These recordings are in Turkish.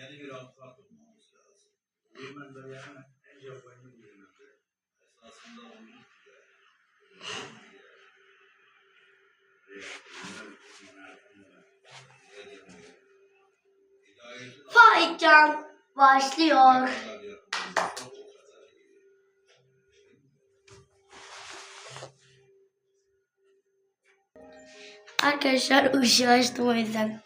yeni bir avukat olmamız lazım. Yemen'de yani en Japonya'nın Yemen'de esasında onun Faycan başlıyor. Arkadaşlar ışığı açtım o yüzden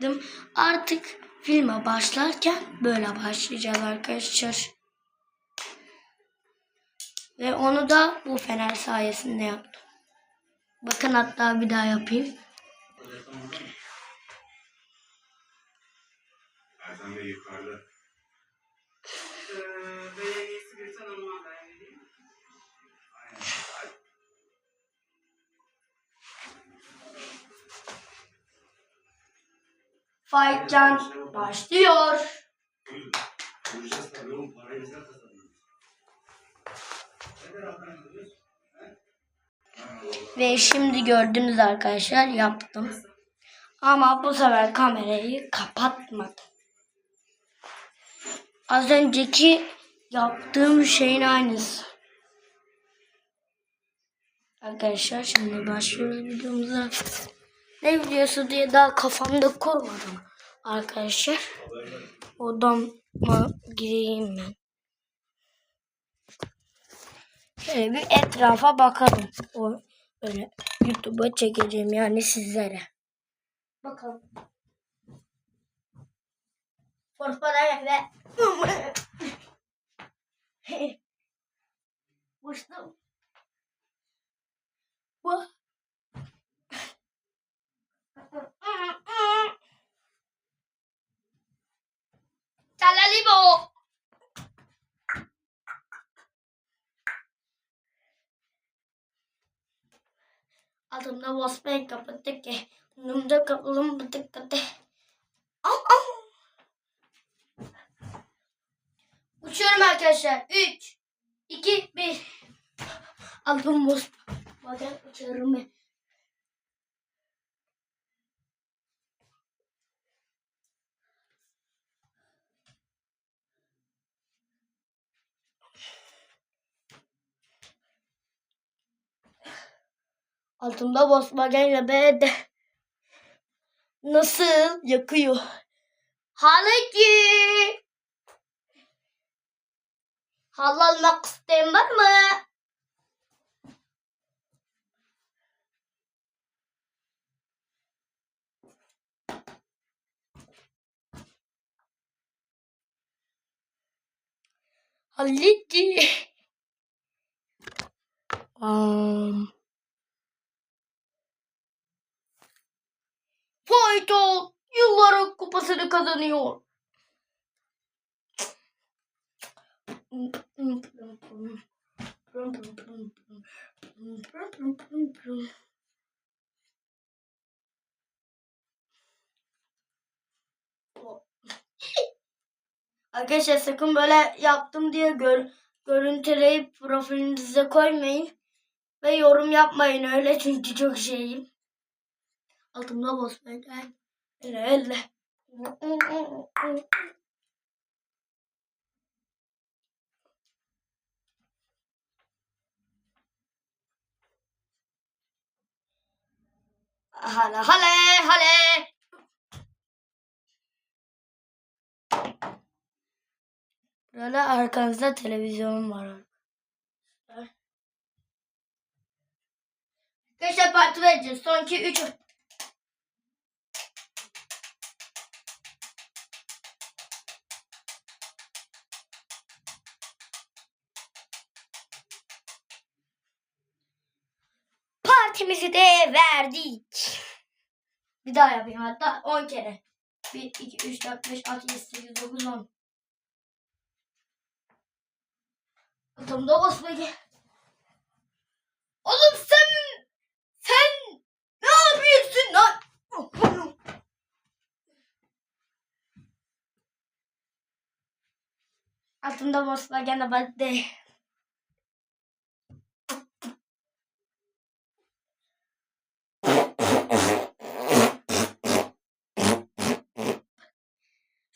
kapattım. Artık filme başlarken böyle başlayacağız arkadaşlar. Ve onu da bu fener sayesinde yaptım. Bakın hatta bir daha yapayım. Ertan Bey yukarıda. Ha, vallahi. Ve şimdi gördünüz arkadaşlar yaptım. Ama bu sefer kamerayı kapatmadım. Az önceki yaptığım şeyin aynısı. Arkadaşlar şimdi başlıyoruz videomuza. Ne videosu diye daha kafamda kurmadım. Arkadaşlar odama gireyim ben. Şöyle bir etrafa bakalım. O böyle YouTube'a çekeceğim yani sizlere. Bakalım. Forfada ve Uçtum. Bu. Salalibo. Adımda basmayı kapattık ki. Önümde kapılım. Am am. Uçuyorum arkadaşlar. 3, 2, 1. Aldım boz. Bakın uçuyorum ben. Altımda Volkswagen'le B'de. Nasıl yakıyor? Halaki. Hal almak isteyen var mı? Halaki. Um. Fayton yılların kupasını kazanıyor. Arkadaşlar sakın böyle yaptım diye gör, görüntüleyip profilinize koymayın. Ve yorum yapmayın öyle çünkü çok şeyim. Altımda basmayın. Gel. Elle elle. Hale hale hale. Böyle arkanızda televizyonum var. Arkadaşlar parti vereceğiz. Son 2 3 Partimizi de verdik. Bir daha yapayım hatta 10 kere. 1, 2, 3, 4, 5, 6, 7, 8, 9, 10. Adamda basmayı. Oğlum sen sen ne yapıyorsun lan? Altında basma gene bak de.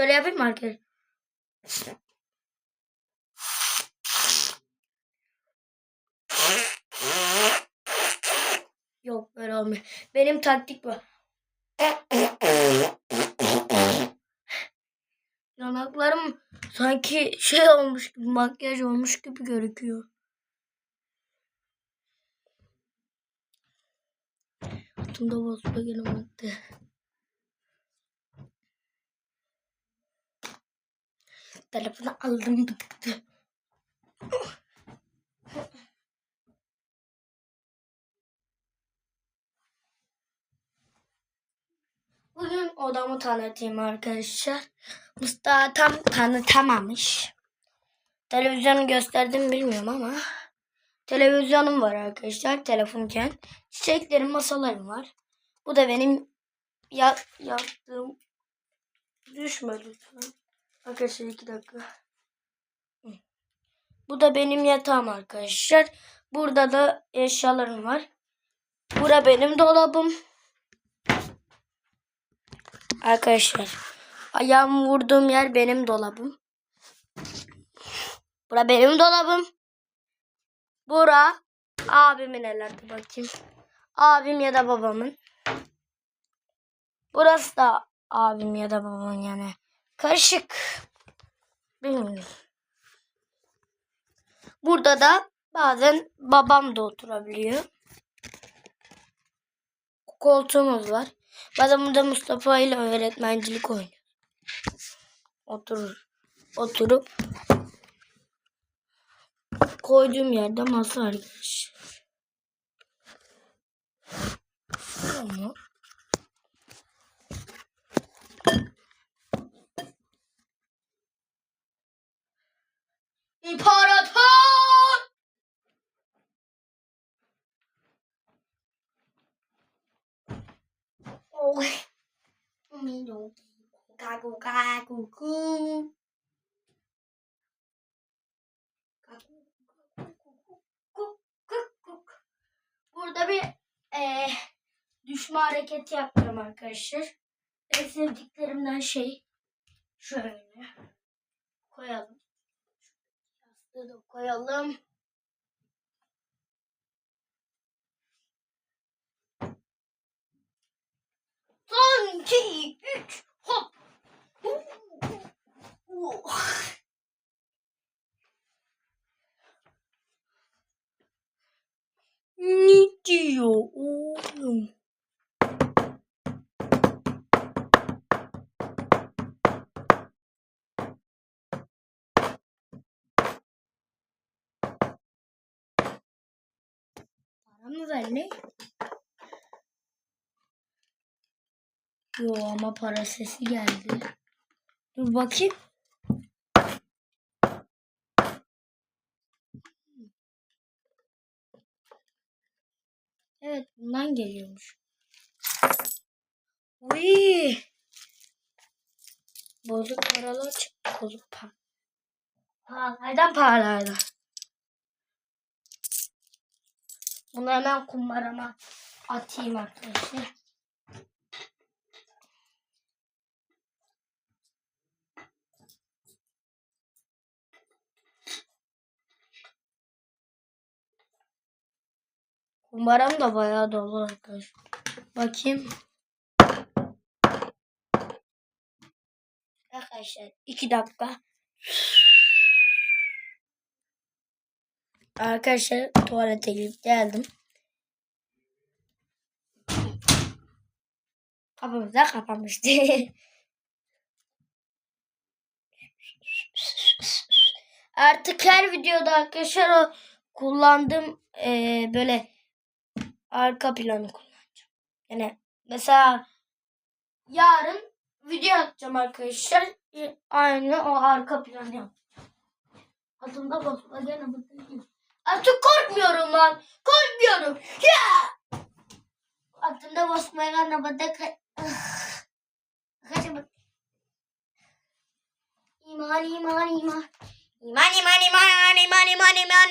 Şöyle yapayım mı arkadaşlar? Yok böyle olmuyor. Benim taktik bu. Yanaklarım sanki şey olmuş gibi, makyaj olmuş gibi gözüküyor. Altımda Volkswagen'im attı. Telefonu aldım. Bugün odamı tanıtayım arkadaşlar. Mustafa tam tanıtamamış. Televizyonu gösterdim bilmiyorum ama. Televizyonum var arkadaşlar telefonken. Çiçeklerim, masalarım var. Bu da benim ya yaptığım düşme lütfen. Arkadaşlar iki dakika. Bu da benim yatağım arkadaşlar. Burada da eşyalarım var. Bura benim dolabım. Arkadaşlar ayağımı vurduğum yer benim dolabım. Bura benim dolabım. Bura abimin herhalde bakayım. Abim ya da babamın. Burası da abim ya da babamın yani. Karışık. Bilmiyorum. Burada da bazen babam da oturabiliyor. Koltuğumuz var. Bazen burada Mustafa ile öğretmencilik oynuyor. Oturur. Oturup koyduğum yerde masa arkadaşlar. Tamam. İmparator! Oh. Mino. Gagu gagu gu. Burada bir e, düşme hareketi yapacağım arkadaşlar. En sevdiklerimden şey şöyle koyalım. Da koyalım. Son, iki, üç, hop. Ne diyor oğlum? Ne? Yo ama para sesi geldi. Dur bakayım. Evet bundan geliyormuş. Uy. Bozuk paralar çıktı. Bozuk para. Paralardan paralardan. Bunu hemen kumbarama atayım arkadaşlar. Kumbaram da bayağı dolu arkadaşlar. Bakayım. Arkadaşlar iki dakika. Arkadaşlar tuvalete gidip geldim. Kapımız da kapanmıştı. Artık her videoda arkadaşlar o kullandığım eee, böyle arka planı kullanacağım. Yani mesela yarın video atacağım arkadaşlar. E, Aynı o arka planı yapacağım. Adımda basma gene buradayım. Artık korkmuyorum lan. Korkmuyorum. Ya! Adımda basmaya burada Kaçın İman iman iman. İman iman iman iman iman iman.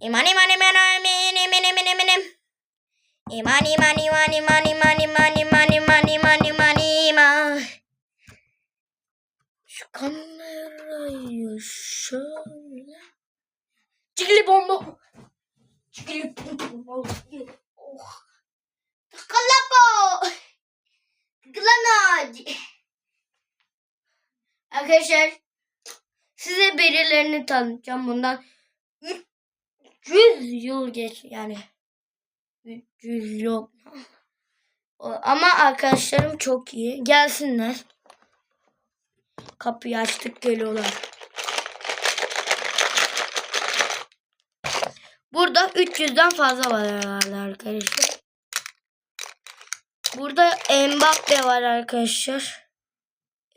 İman iman iman iman iman iman iman. İman iman iman iman iman iman iman iman iman iman iman. Şu kamerayı şöyle. Çikili bomba. Çikili bomba. Oh. Takalapo. Glanaj. Arkadaşlar size birilerini tanıtacağım bundan 300 yıl geç yani 300 yok O- ama arkadaşlarım çok iyi gelsinler kapıyı açtık geliyorlar burada 300'den fazla var arkadaşlar burada Mbappe var arkadaşlar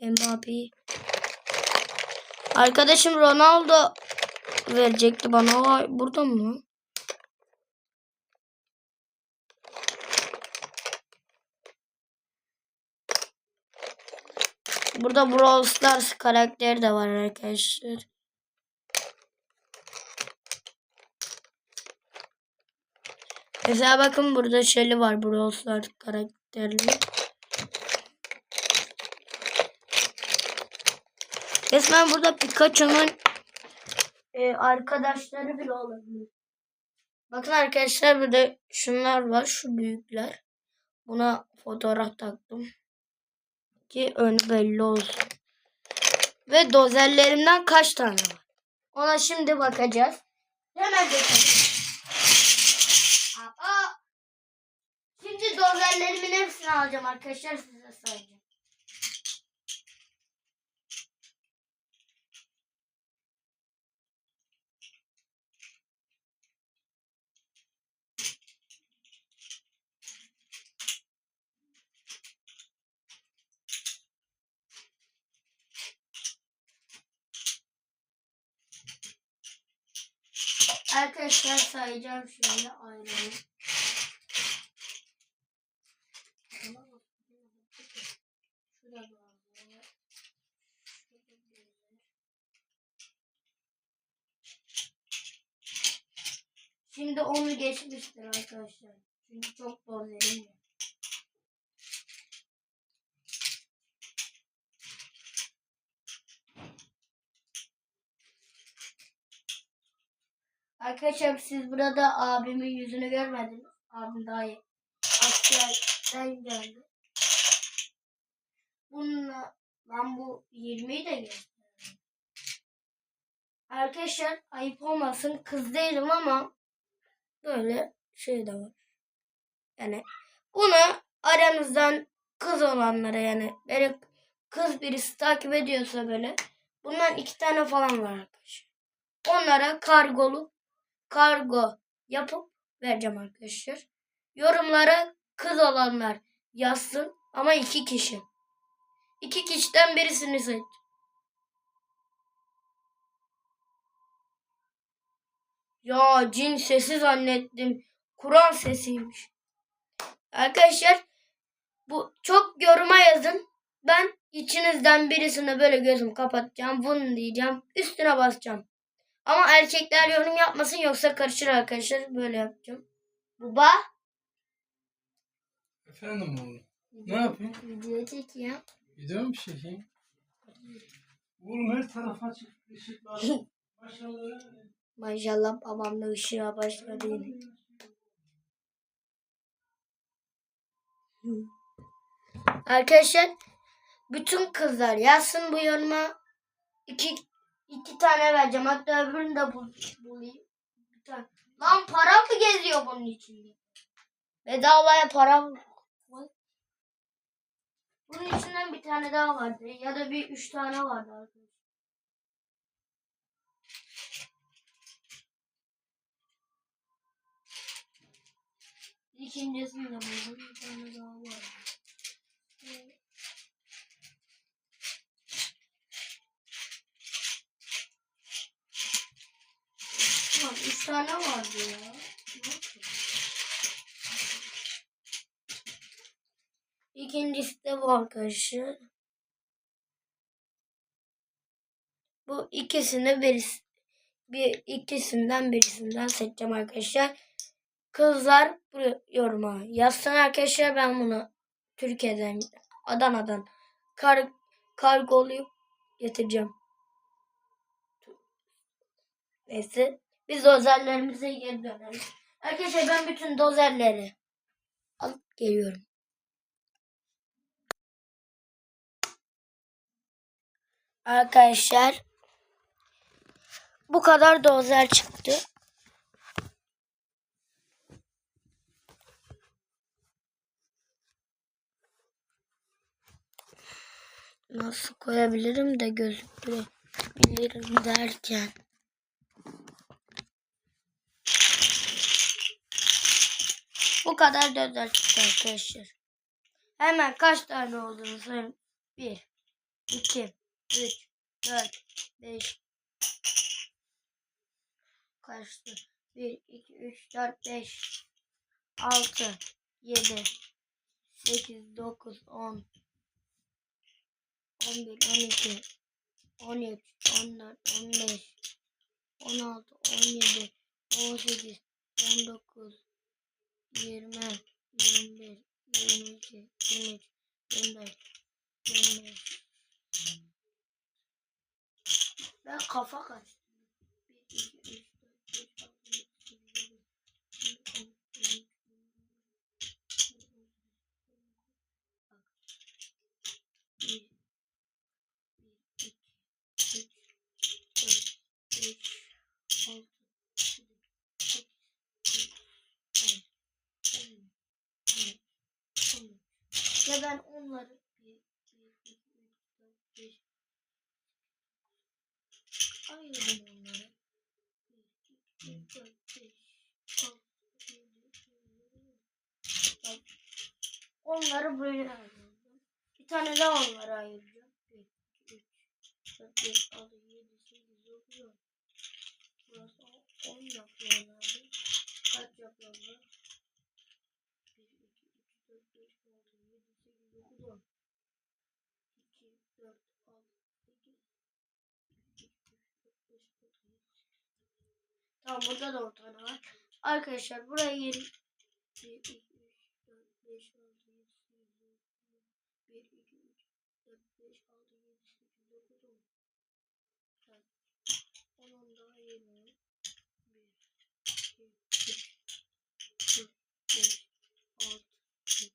Mbappe Arkadaşım Ronaldo verecekti bana. Vay, burada mı? Burada Brawl Stars karakteri de var arkadaşlar. Mesela bakın burada Shelly var Brawl Stars karakterli. Resmen burada Pikachu'nun e, arkadaşları bile olabilir. Bakın arkadaşlar burada şunlar var. Şu büyükler. Buna fotoğraf taktım. Ki önü belli olsun. Ve dozerlerimden kaç tane var? Ona şimdi bakacağız. Hemen geçelim. Şimdi dozerlerimin hepsini alacağım arkadaşlar size sayacağım. Arkadaşlar sayacağım şöyle ayrı. Şurada var. Şurada bir yer. Şimdi onu geçmiştir arkadaşlar. Çünkü çok var. Arkadaşlar siz burada abimin yüzünü görmediniz. Abim daha iyi. Askerden geldi. Bununla ben bu 20'yi de geçtim. Arkadaşlar ayıp olmasın kız değilim ama böyle şey de var. Yani bunu aranızdan kız olanlara yani böyle kız birisi takip ediyorsa böyle bundan iki tane falan var arkadaşlar. Onlara kargolu kargo yapıp vereceğim arkadaşlar. Yorumlara kız olanlar yazsın ama iki kişi. İki kişiden birisini seç. Ya cin sesi zannettim. Kur'an sesiymiş. Arkadaşlar bu çok yoruma yazın. Ben içinizden birisine böyle gözümü kapatacağım. Bunu diyeceğim. Üstüne basacağım. Ama erkekler yorum yapmasın yoksa karışır arkadaşlar. Böyle yapacağım. Baba. Efendim oğlum. Ne yapıyorsun? Video çekiyor. Gidiyor mu çekeyim? Oğlum her tarafa açık ışıklar. Maşallah. Maşallah babam da ışığa başladı yine. Arkadaşlar bütün kızlar yazsın bu yoruma. İki, iki tane vereceğim. Hatta öbürünü de bul, bulayım. Bir tane. Lan para mı geziyor bunun içinde? Bedavaya para mı? Bunun içinden bir tane daha vardı. Ya da bir üç tane vardı arkadaşlar. İkincisini de buldum. Bir tane daha var. Lan üç tane vardı ya. İkincisi de bu arkadaşlar. Bu ikisini birisi bir ikisinden birisinden seçeceğim arkadaşlar. Kızlar yoruma yazsın arkadaşlar ben bunu Türkiye'den Adana'dan kar, kargolayıp getireceğim. Neyse. Biz dozerlerimize geri dönelim. Arkadaşlar ben bütün dozerleri alıp geliyorum. Arkadaşlar bu kadar dozer çıktı. Nasıl koyabilirim de gözüktürebilirim derken. Bu kadar dozer çıktı arkadaşlar. Hemen kaç tane olduğunu söyleyeyim. 1, 2, 3, 4, 5, kaçtı? 1, 2, 3, 4, 5, 6, 7, 8, 9, 10, 11, 12, 13, 14, 15, 16, 17, 18, 19, 20, 21, 22, 23, 24, 25. Ben kafa kaçtım. 1, 2, 3, 4, 5, 6, 7, 8, 9, 10, ve ben onları 1, 2, 3, 4, 5 ayırdım onları. 1, 2, 3, 4, 5, 6, 7, Onları buraya ayırdım. Bir tane daha onları ayıracağım. 1, 2, 3, 4, 5, 6, 7, 8, 9, 10. Burası 10 yapıyor herhalde. Kaç yapıyor bu? 1, 2, 3, 4, 5, 6, 7, 8, 9, 10. 2, 4, 6, 8, 2, 3, 4, 5, 6, 7, Tamam burada da 10 tane var. Arkadaşlar buraya yeri 1, 2, 3, 4, 5, 6, 7, 8, 9, 10. 1, 2, 3, 4, 5, 6, 7, 8, 9, 10. Evet. Onun daha yeni. 1, 2, 3, 4, 5, 6, 7.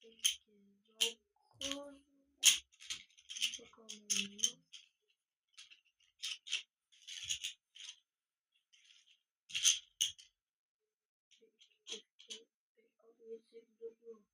Sekiz, dokuz. Bakalım oluyor. Bir, iki, üç, dört, beş, altı, yedi, sekiz, dokuz, on.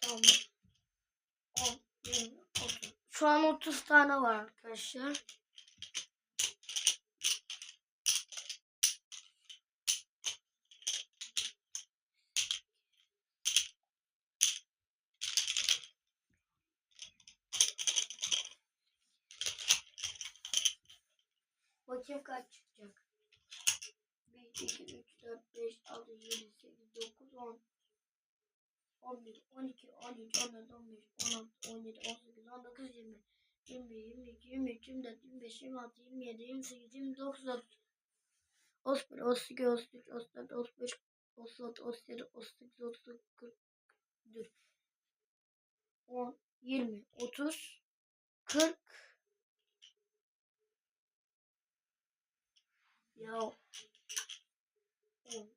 Tamam. 10, 20, 30. Şu an 30 tane var arkadaşlar. Bakayım kaç çıkacak. 1, 2, 3, 4, 5, 6, 7, 8, 9, 10. 11, 12, 13, 14, 15, 16, 17, 18, 19, 20, 21, 22, 23, 24, 25, 26, 27, 28, 29, 30. 31, 32, 33, 34, 35, 36, 37, 38, 39, 40, dur. 10, 20, 30, 40. Ya. 10.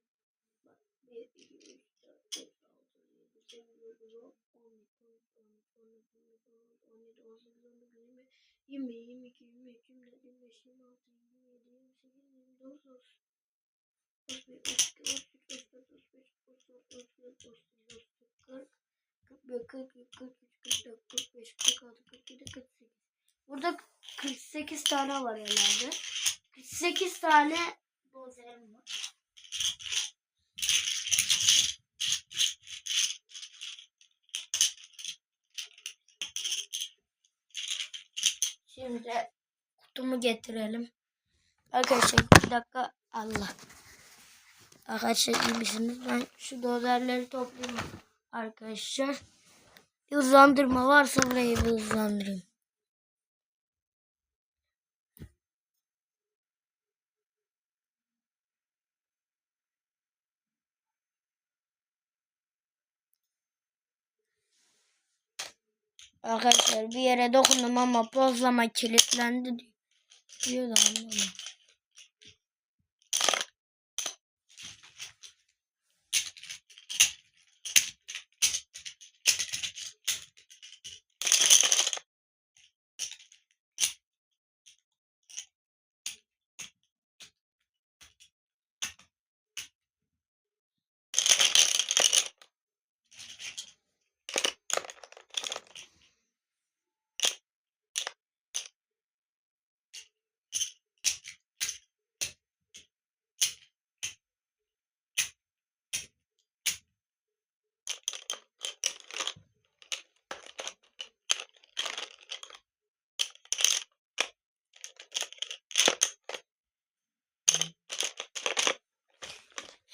Bak, 1, 2, 3, 4, 5, 6, 7, 8, 9, 10, 11, 12, 13, 14, 15, 16, 17, 18, 19, 20, 20, 22, 23, 24, 25, 26, 27, 28, 29, 30. 31, 32, 33, 34, 35, 36, 37, 38, 39, 40, 41, 42, 43, 44, 45, 46, 47, 48. Burada 48 tane var herhalde. 48 tane dozerim var. Şimdi kutumu getirelim. Arkadaşlar bir dakika Allah. Arkadaşlar iyi misiniz? Ben şu dozerleri toplayayım arkadaşlar. Bir hızlandırma varsa burayı bir. Arkadaşlar bir yere dokundum ama pozlama kilitlendi diyor. Da anlamadım.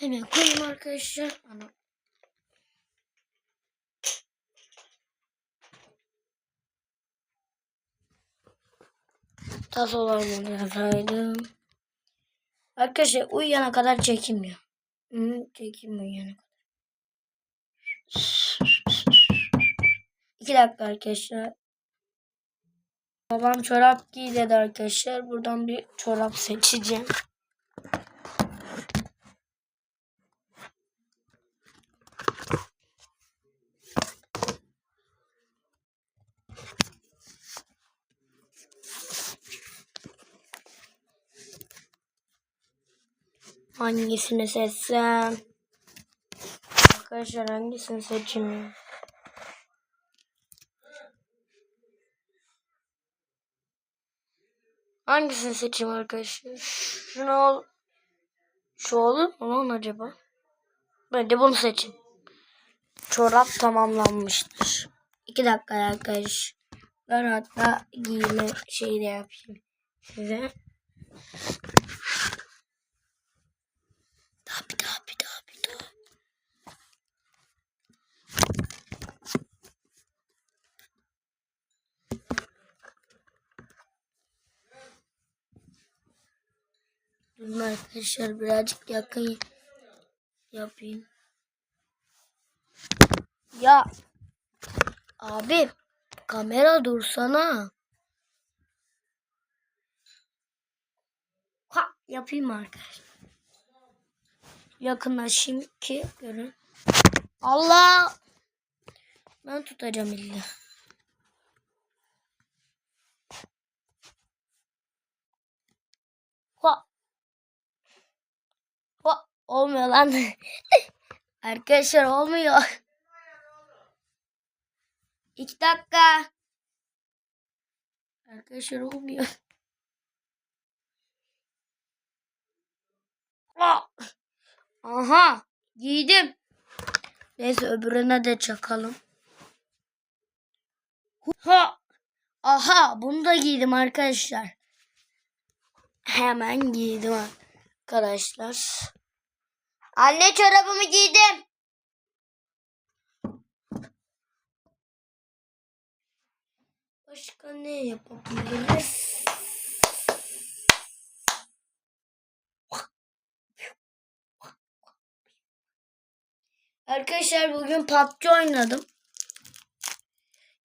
Hemen koyayım arkadaşlar. Ana. Tasolarımı yazaydım. Arkadaşlar uyuyana kadar çekilmiyor. Hı, çekilmiyor uyuyana kadar. İki dakika arkadaşlar. Babam çorap giy arkadaşlar. Buradan bir çorap seçeceğim. Hangisini seçsem? Arkadaşlar hangisini seçeyim? Hangisini seçeyim arkadaşlar? Şunu ol. Şu olur mu lan acaba? Bence bunu seçin. Çorap tamamlanmıştır. İki dakika arkadaşlar. Ben hatta giyme şeyi de yapayım size. Daha bir daha bir daha bir daha. Durun arkadaşlar birazcık yakın yapayım. Ya abi kamera dursana. Ha yapayım arkadaşlar. Yakınlaşayım ki görün. Allah! Ben tutacağım illa. Ha. Ha. Olmuyor lan. Arkadaşlar olmuyor. İki dakika. Arkadaşlar olmuyor. Ha. Aha giydim. Neyse öbürüne de çakalım. Ha. Aha bunu da giydim arkadaşlar. Hemen giydim arkadaşlar. Anne çorabımı giydim. Başka ne yapabiliriz? Arkadaşlar bugün PUBG oynadım.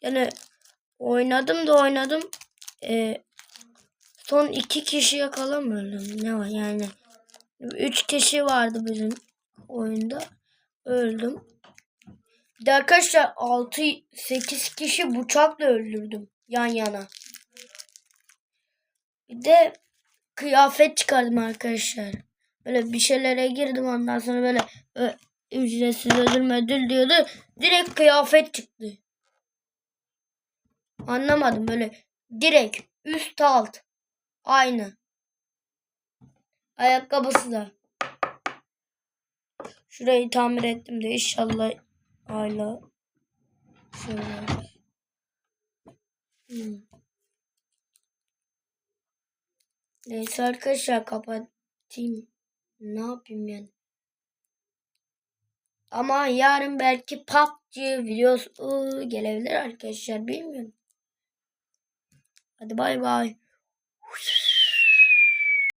Yani oynadım da oynadım. Ee, son iki kişiye kalamıyorum. Ne var yani. Üç kişi vardı bizim oyunda. Öldüm. Bir de arkadaşlar 6-8 kişi bıçakla öldürdüm. Yan yana. Bir de kıyafet çıkardım arkadaşlar. Böyle bir şeylere girdim ondan sonra böyle ö, ücretsiz ödül ödül diyordu. Direkt kıyafet çıktı. Anlamadım böyle direkt üst alt aynı. Ayakkabısı da. Şurayı tamir ettim de inşallah hala şöyle. Hmm. Neyse arkadaşlar kapatayım. Ne yapayım yani? Ama yarın belki PUBG videosu gelebilir arkadaşlar bilmiyorum. Hadi bay bay.